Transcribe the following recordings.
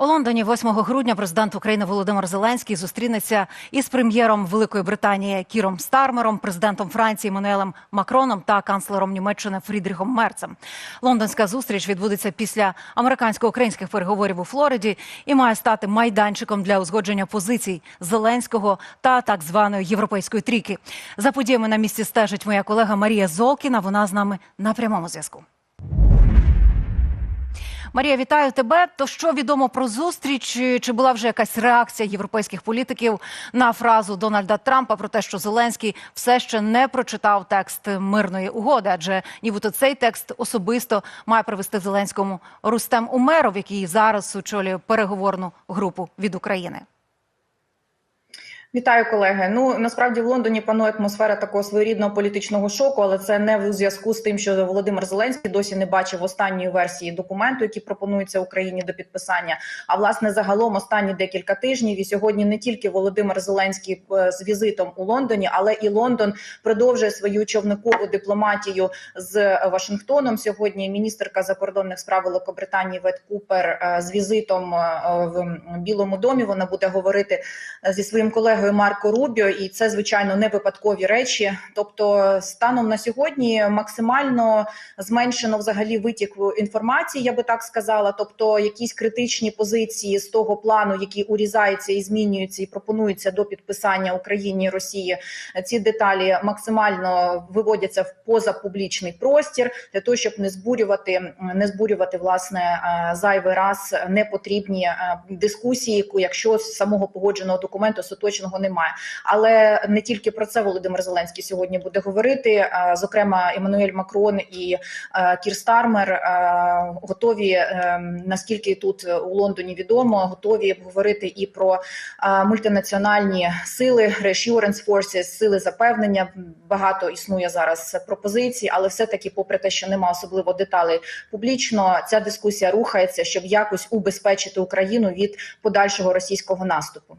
У Лондоні 8 грудня президент України Володимир Зеленський зустрінеться із прем'єром Великої Британії Кіром Стармером, президентом Франції Мануелем Макроном та канцлером Німеччини Фрідріхом Мерцем. Лондонська зустріч відбудеться після американсько-українських переговорів у Флориді і має стати майданчиком для узгодження позицій Зеленського та так званої європейської трійки. За подіями на місці стежить моя колега Марія Золкіна. Вона з нами на прямому зв'язку. Марія, вітаю тебе. То що відомо про зустріч? Чи була вже якась реакція європейських політиків на фразу Дональда Трампа про те, що Зеленський все ще не прочитав текст мирної угоди? Адже нібито цей текст особисто має привести Зеленському Рустем Умеров, який зараз очолює переговорну групу від України. Вітаю, колеги. Ну насправді в Лондоні панує атмосфера такого своєрідного політичного шоку, але це не в зв'язку з тим, що Володимир Зеленський досі не бачив останньої версії документу, який пропонується Україні до підписання. А власне загалом останні декілька тижнів. І сьогодні не тільки Володимир Зеленський е, з візитом у Лондоні, але і Лондон продовжує свою човникову дипломатію з Вашингтоном. Сьогодні міністерка закордонних справ Великобританії Вет Купер е, з візитом е, в Білому домі. Вона буде говорити зі своїм колегою Марко Рубіо, і це звичайно не випадкові речі. Тобто, станом на сьогодні максимально зменшено взагалі витік інформації, я би так сказала. Тобто, якісь критичні позиції з того плану, які урізаються і змінюються, і пропонуються до підписання Україні і Росії. Ці деталі максимально виводяться в позапублічний простір для того, щоб не збурювати, не збурювати власне зайвий раз непотрібні дискусії, якщо з самого погодженого документу остаточного немає. Але не тільки про це Володимир Зеленський сьогодні буде говорити. Зокрема, Еммануель Макрон і Кір Стармер готові, наскільки тут у Лондоні відомо, готові говорити і про мультинаціональні сили, Reassurance Forces, сили запевнення. Багато існує зараз пропозицій, але все таки, попри те, що нема особливо деталей публічно, ця дискусія рухається, щоб якось убезпечити Україну від подальшого російського наступу.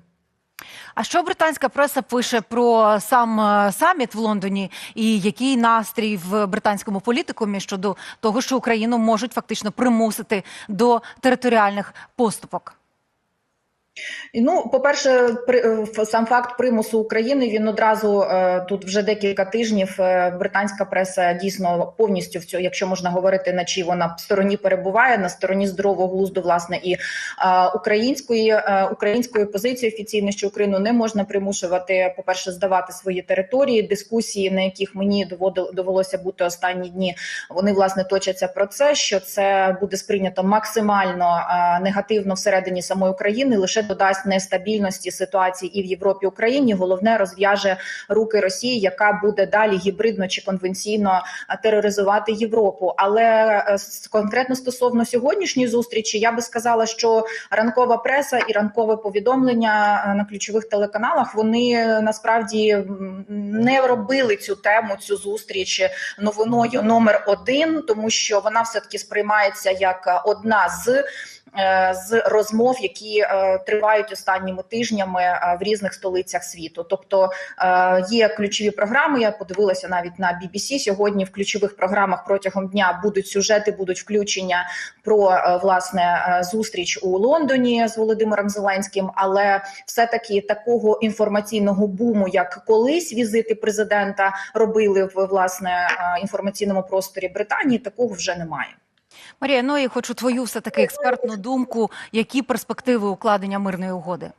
А що британська преса пише про сам саміт в Лондоні, і який настрій в британському політикумі щодо того, що Україну можуть фактично примусити до територіальних поступок? Ну, по перше, при сам факт примусу України він одразу тут вже декілька тижнів. Британська преса дійсно повністю в цьому, якщо можна говорити, на чій вона стороні перебуває на стороні здорового глузду, власне, і української української позиції офіційно, що Україну не можна примушувати, по перше, здавати свої території. Дискусії, на яких мені довелося бути останні дні, вони власне точаться про це, що це буде сприйнято максимально негативно всередині самої України лише додасть нестабільності ситуації і в Європі і Україні. Головне розв'яже руки Росії, яка буде далі гібридно чи конвенційно тероризувати Європу. Але конкретно стосовно сьогоднішньої зустрічі, я би сказала, що ранкова преса і ранкове повідомлення на ключових телеканалах вони насправді не робили цю тему, цю зустріч новиною номер один, тому що вона все таки сприймається як одна з з розмов, які е, тривають останніми тижнями е, в різних столицях світу. Тобто е, є ключові програми. Я подивилася навіть на BBC сьогодні. В ключових програмах протягом дня будуть сюжети, будуть включення про е, власне зустріч у Лондоні з Володимиром Зеленським. Але все таки такого інформаційного буму, як колись візити президента робили в власне інформаційному просторі Британії, такого вже немає. Марія, ну і хочу твою все таки експертну думку, які перспективи укладення мирної угоди.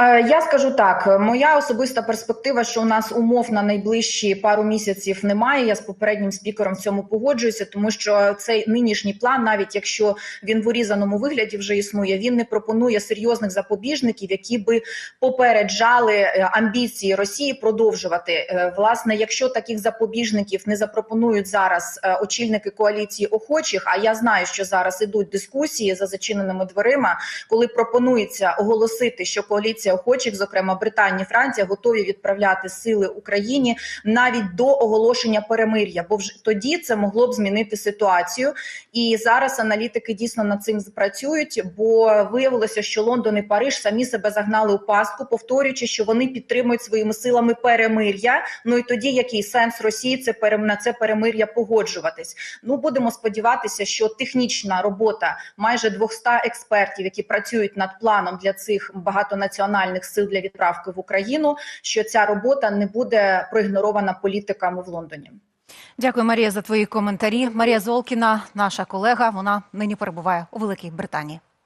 Я скажу так: моя особиста перспектива, що у нас умов на найближчі пару місяців немає. Я з попереднім спікером в цьому погоджуюся, тому що цей нинішній план, навіть якщо він в урізаному вигляді вже існує, він не пропонує серйозних запобіжників, які би попереджали амбіції Росії продовжувати. Власне, якщо таких запобіжників не запропонують зараз очільники коаліції охочих, а я знаю, що зараз ідуть дискусії за зачиненими дверима, коли пропонується оголосити, що коаліція коаліція охочих, зокрема Британія, Франція, готові відправляти сили Україні навіть до оголошення перемир'я, бо вже тоді це могло б змінити ситуацію. І зараз аналітики дійсно над цим працюють, бо виявилося, що Лондон і Париж самі себе загнали у пастку, повторюючи, що вони підтримують своїми силами перемир'я. Ну і тоді який сенс Росії це на це перемир'я погоджуватись? Ну будемо сподіватися, що технічна робота майже 200 експертів, які працюють над планом для цих багатонаціональних сил для відправки в Україну, що ця робота не буде проігнорована політиками в Лондоні. Дякую, Марія, за твої коментарі. Марія Золкіна, наша колега, вона нині перебуває у Великій Британії.